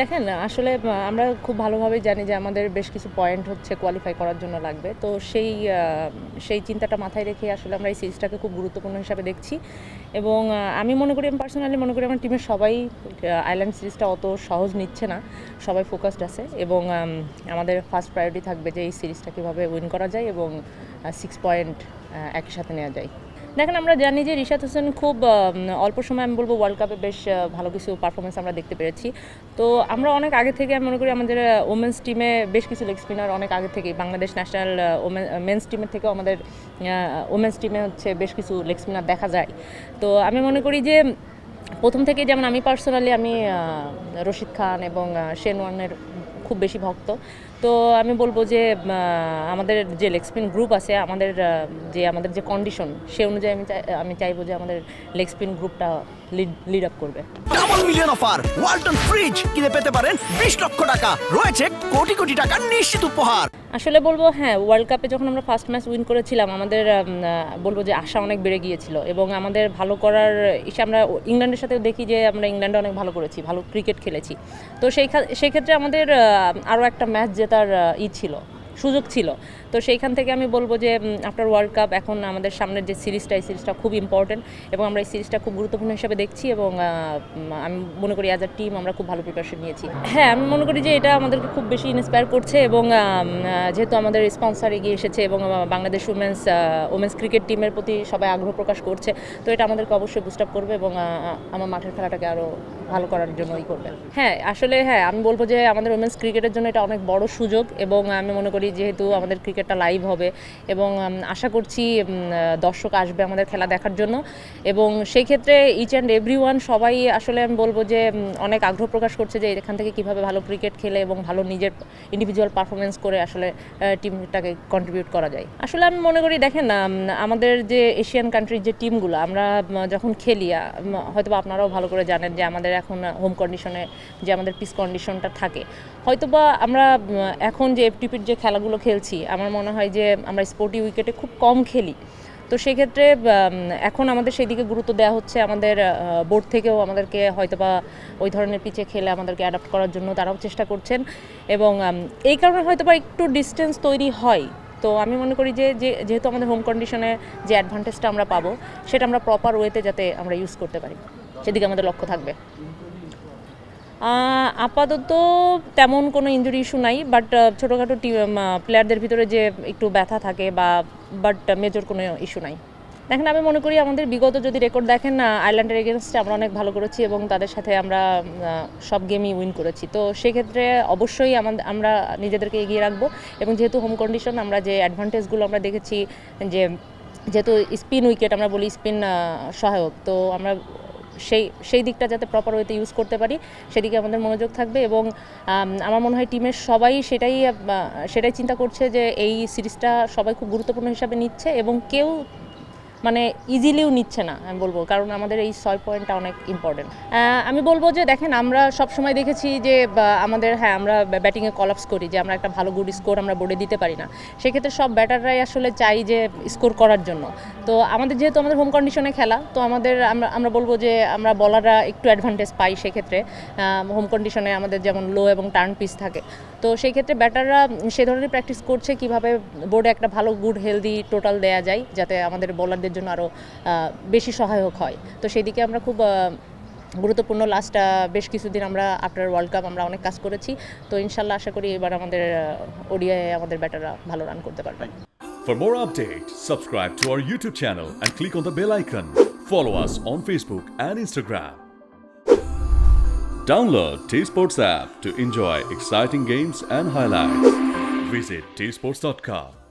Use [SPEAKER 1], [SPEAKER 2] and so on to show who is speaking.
[SPEAKER 1] দেখেন, আসলে আমরা খুব ভালোভাবেই জানি যে আমাদের বেশ কিছু পয়েন্ট হচ্ছে কোয়ালিফাই করার জন্য লাগবে। তো সেই সেই চিন্তাটা মাথায় রেখে আসলে আমরা এই সিরিজটাকে খুব গুরুত্বপূর্ণ হিসাবে দেখছি। এবং আমি মনে করি, আমি পার্সোনালি মনে করি, আমার টিমের সবাই আইল্যান্ড সিরিজটা অত সহজ নিচ্ছে না। সবাই ফোকাসড আছে এবং আমাদের ফার্স্ট প্রায়োরিটি থাকবে যে এই সিরিজটা কীভাবে উইন করা যায় এবং সিক্স পয়েন্ট একই সাথে নেওয়া যায়। দেখেন, আমরা জানি যে রিশাদ হোসেন খুব অল্প সময় আমি বলব ওয়ার্ল্ড কাপে বেশ ভালো কিছু পারফরমেন্স আমরা দেখতে পেরেছি। তো আমরা অনেক আগে থেকে আমি মনে করি আমাদের ওমেন্স টিমে বেশ কিছু লেগ স্পিনার অনেক আগে থেকেই, বাংলাদেশ ন্যাশনাল মেন্স টিমের থেকেও আমাদের ওমেন্স টিমে হচ্ছে বেশ কিছু লেগ স্পিনার দেখা যায়। তো আমি মনে করি যে প্রথম থেকে যেমন আমি পার্সোনালি আমি রশিদ খান এবং শেন ওয়ানের খুব বেশি ভক্ত। তো আমি বলব যে আমাদের যে লেগসপিন গ্রুপ আছে, আমাদের যে আমাদের যে কন্ডিশন সে অনুযায়ী আমি আমি চাইব যে আমাদের লেগসপিন গ্রুপটা লিড লিড আপ করবে।
[SPEAKER 2] Double million offer Walton fridge কিনে পেতে পারেন বিশ লক্ষ টাকা। রয়েছে কোটি কোটি টাকা নিশ্চিত উপহার।
[SPEAKER 1] আসলে বলব হ্যাঁ ওয়ার্ল্ড কাপে যখন আমরা ফার্স্ট ম্যাচ উইন করেছিলাম, আমাদের বলব যে আশা অনেক বেড়ে গিয়েছিল এবং আমাদের ভালো করার ইসে আমরা ইংল্যান্ডের সাথেও দেখি যে আমরা ইংল্যান্ডে অনেক ভালো করেছি, ভালো ক্রিকেট খেলেছি। তো সেই সেক্ষেত্রে আমাদের আরও একটা ম্যাচ জেতার ই ছিল, সুযোগ ছিল। তো সেইখান থেকে আমি বলব যে আফটার ওয়ার্ল্ড কাপ এখন আমাদের সামনের যে সিরিজটা, এই সিরিজটা খুব ইম্পর্টেন্ট এবং আমরা এই সিরিজটা খুব গুরুত্বপূর্ণ হিসেবে দেখছি এবং আমি মনে করি অ্যাজ আ টিম আমরা খুব ভালো প্রিপারেশন নিয়েছি। হ্যাঁ আমি মনে করি যে এটা আমাদেরকে খুব বেশি ইন্সপায়ার করছে এবং যেহেতু আমাদের স্পন্সর এগিয়ে এসেছে এবং বাংলাদেশ উমেন্স ওমেন্স ক্রিকেট টিমের প্রতি সবাই আগ্রহ প্রকাশ করছে, তো এটা আমাদেরকে অবশ্যই বুস্ট আপ করবে এবং আমার মাঠের খেলাটাকে আরও ভালো করার জন্য ই করবে। হ্যাঁ আসলে হ্যাঁ আমি বলব যে আমাদের ওমেন্স ক্রিকেটের জন্য এটা অনেক বড় সুযোগ এবং আমি মনে করি যেহেতু আমাদের ক্রিকেটটা লাইভ হবে এবং আশা করছি দর্শক আসবে আমাদের খেলা দেখার জন্য এবং সেই ক্ষেত্রে ইচ অ্যান্ড এভরি সবাই আসলে আমি বলব যে অনেক আগ্রহ প্রকাশ করছে যে, এখান থেকে কীভাবে ভালো ক্রিকেট খেলে এবং ভালো নিজের ইন্ডিভিজুয়াল পারফরমেন্স করে আসলে টিমটাকে কন্ট্রিবিউট করা যায়। আসলে আমি মনে করি, দেখেন আমাদের যে এশিয়ান কান্ট্রির যে টিমগুলো আমরা যখন খেলি হয়তো আপনারাও ভালো করে জানেন যে, আমাদের এখন হোম কন্ডিশনে যে, আমাদের পিস কন্ডিশনটা থাকে। হয়তোবা আমরা এখন যে এফটিপির যে খেলাগুলো খেলছি, আমার মনে হয় যে আমরা স্পোর্টি উইকেটে খুব কম খেলি। তো সেক্ষেত্রে এখন আমাদের সেই দিকে গুরুত্ব দেওয়া হচ্ছে আমাদের বোর্ড থেকেও আমাদেরকে হয়তোবা ওই ধরনের পিচে খেলে আমাদেরকে অ্যাডাপ্ট করার জন্য তারাও চেষ্টা করছেন। এবং এই কারণে হয়তোবা একটু ডিস্টেন্স তৈরি হয়। তো আমি মনে করি যে যেহেতু আমাদের হোম কন্ডিশনে যে অ্যাডভান্টেজটা আমরা পাবো, সেটা আমরা প্রপার ওয়েতে যাতে আমরা ইউজ করতে পারি। সেদিকে আমাদের লক্ষ্য থাকবে। আপাতত তেমন কোনো ইঞ্জুরি ইস্যু নাই বাট ছোটোখাটো প্লেয়ারদের ভিতরে যে একটু ব্যথা থাকে বা বাট মেজর কোনো ইস্যু নাই। দেখেন, আমি মনে করি আমাদের বিগত যদি রেকর্ড দেখেন না আয়ারল্যান্ডের এগেনস্টে আমরা অনেক ভালো করেছি এবং তাদের সাথে আমরা সব গেমই উইন করেছি। তো সেক্ষেত্রে অবশ্যই আমাদের, আমরা নিজেদেরকে এগিয়ে রাখব এবং যেহেতু হোম কন্ডিশন আমরা যে অ্যাডভান্টেজগুলো আমরা দেখেছি যে, যেহেতু স্পিন উইকেট আমরা বলি স্পিন সহায়ক, তো আমরা সেই সেই দিকটা যাতে প্রপার ওয়েতে ইউজ করতে পারি, সেদিকে আমাদের মনোযোগ থাকবে এবং আমার মনে হয় টিমের সবাই সেটাই সেটাই চিন্তা করছে যে এই সিরিজটা সবাই খুব গুরুত্বপূর্ণ হিসাবে নিচ্ছে এবং কেউ মানে ইজিলিও নিচ্ছে না, আমি বলব। কারণ আমাদের এই ছয় পয়েন্টটা অনেক ইম্পর্টেন্ট আমি বলব যে, দেখেন, আমরা সব সময় দেখেছি যে আমাদের হ্যাঁ আমরা ব্যাটিংয়ে কলাপস করি যে, আমরা একটা ভালো গুড স্কোর আমরা বোর্ডে দিতে পারি না। সেক্ষেত্রে সব ব্যাটাররাই আসলে চাই যে স্কোর করার জন্য। তো আমাদের যেহেতু আমাদের হোম কন্ডিশনে খেলা, তো আমাদের, আমরা আমরা বলব যে, আমরা বলাররা একটু অ্যাডভান্টেজ পাই সেক্ষেত্রে। হোম কন্ডিশনে আমাদের যেমন লো এবং টার্ন পিস থাকে। তো সেই ক্ষেত্রে ব্যাটাররা সে ধরনের প্র্যাকটিস করছে কীভাবে বোর্ডে একটা ভালো গুড হেলদি টোটাল দেয়া যায়, যাতে আমাদের বোলারদের জন্য আরও বেশি সহায়ক হয় তো সেই দিকে আমরা খুব গুরুত্বপূর্ণ লাস্ট বেশ কিছুদিন আমরা আফটার ওয়ার্ল্ড কাপ আমরা অনেক কাজ করেছি তো ইনশাল্লাহ আশা করি এবার আমাদের ওডিআই আমাদের ব্যাটাররা ভালো রান করতে পারবে
[SPEAKER 3] For more updates, subscribe to our YouTube channel and click on the bell icon. Follow us on Facebook and Instagram. Download T Sports app to enjoy exciting games and highlights. Visit tsports.com.